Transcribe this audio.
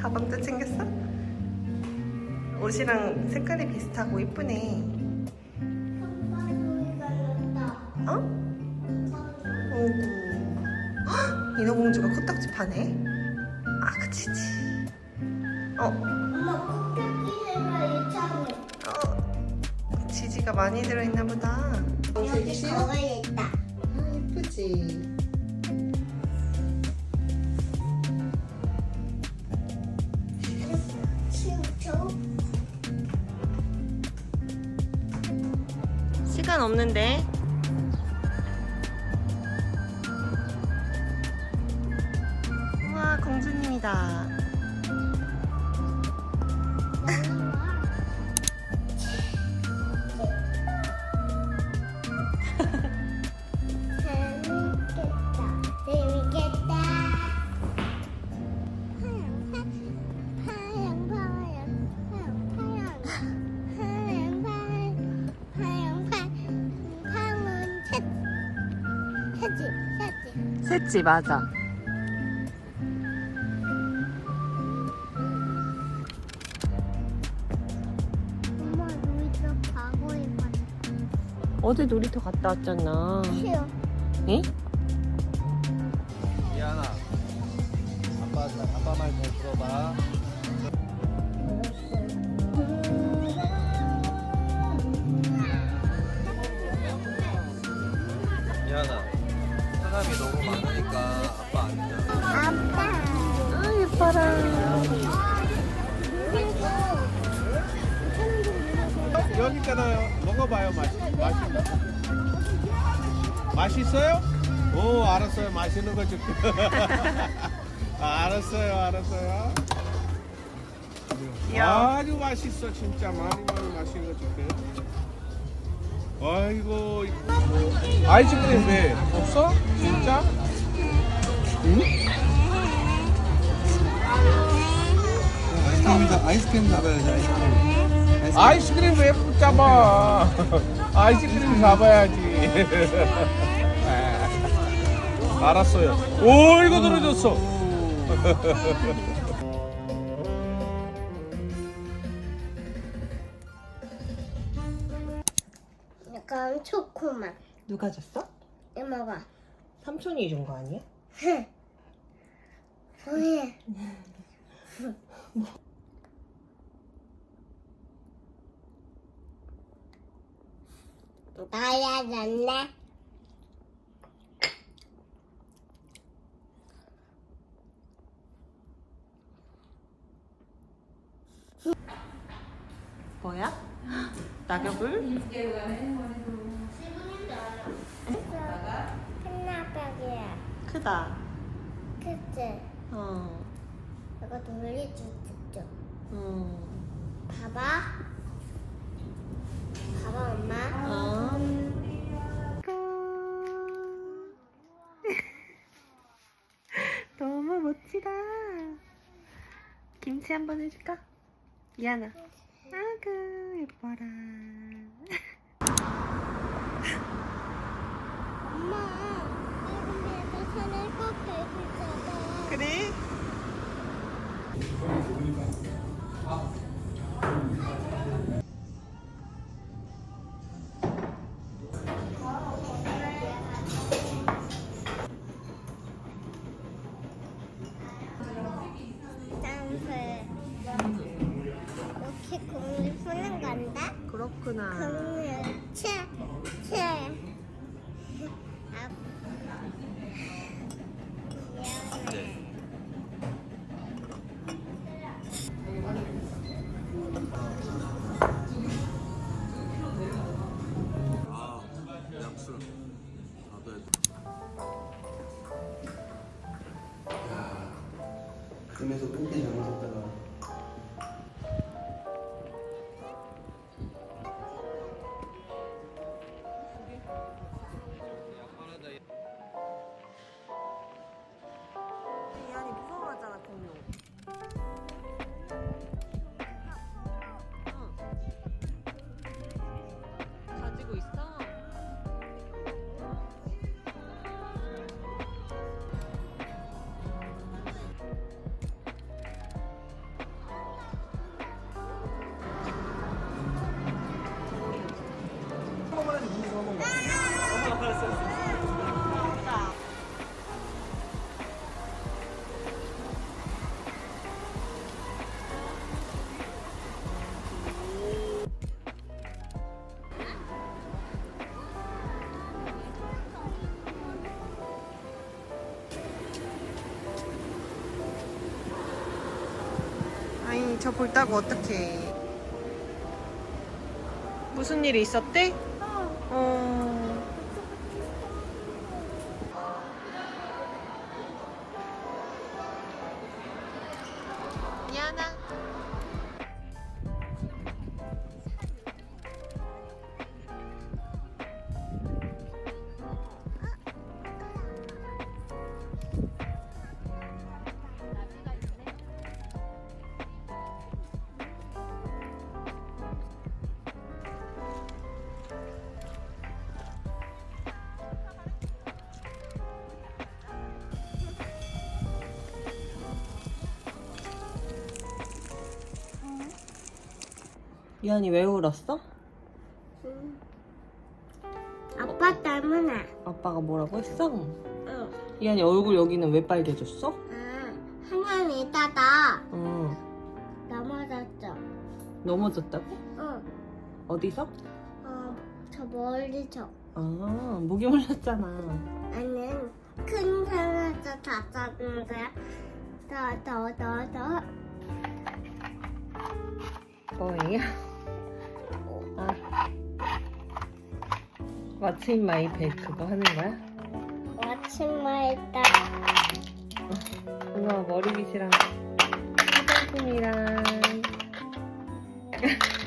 가방도 챙겼어? 옷이랑 색깔이 비슷하고 이쁘네. 어? 오구. 헉, 인어공주가 코딱지 파네. 아, 그치지. 어, 엄마 이참에 어. 지지가 많이 들어있나 보다. 여기 거울에 있다. 아, 예쁘지. 시간 없는데. 우와, 공주님이다. 새지. 셋지, 맞아. 엄마 놀이터 가고 있어. 어제 놀이터 갔다 왔잖아. 싫어. 응? 미안아. 아빠 아빠 말 잘 들어봐. 미안아. 사람이 너무 많으니까 아빠 아니야. 아빠. 아, 예뻐라. 여기 있잖아요. 먹어봐요 맛이 맛이 맛있어요? 오 알았어요. 맛있는 거 줄게. 아, 알았어요, 알았어요. 귀여워. 아주 맛있어 진짜 많이 많이 맛있는 거 줄게. 아이고. 아이스크림 왜 없어? 진짜? 응? 아이스크림 잡아야지 아이스크림. 아이스크림 왜 붙잡아? 아이스크림 잡아야지. 아, 알았어요. 오 이거 떨어졌어. 약간 초코맛. 누가 줬어? 이모가. 삼촌이 준 거 아니야? 왜? 나야 졌네. 뭐야? 낙엽을? 한나벽이야. 크다. 그치? 어. 이거 돌리주죠. 음. 봐봐. 봐봐, 엄마. 어. 너무 멋지다. 김치 한번 해줄까? 미안아. 아그 예뻐라. 엄마, 이런데도 산을 꼭 밟고 있잖아. 그래? meses 에이, 저 볼따고 어떡해. 무슨 일이 있었대? 어. 미안아. 이한이 왜 울었어? 아빠 때문에. 아빠가 뭐라고 했어? 응. 이한이 얼굴 여기는 왜 빨개졌어? 아, 한년 있다가 응. 넘어졌죠. 넘어졌다고? 응. 어디서? 어, 저 멀리서. 아, 목이 물렸잖아. 나는 큰 산에서 다쳤는데 더, 더, 더, 더. 뭐예요? 아. 왓츠인 마이 백 그거 하는 거야? 아침마에다 누나 머리빗이랑 화장품이랑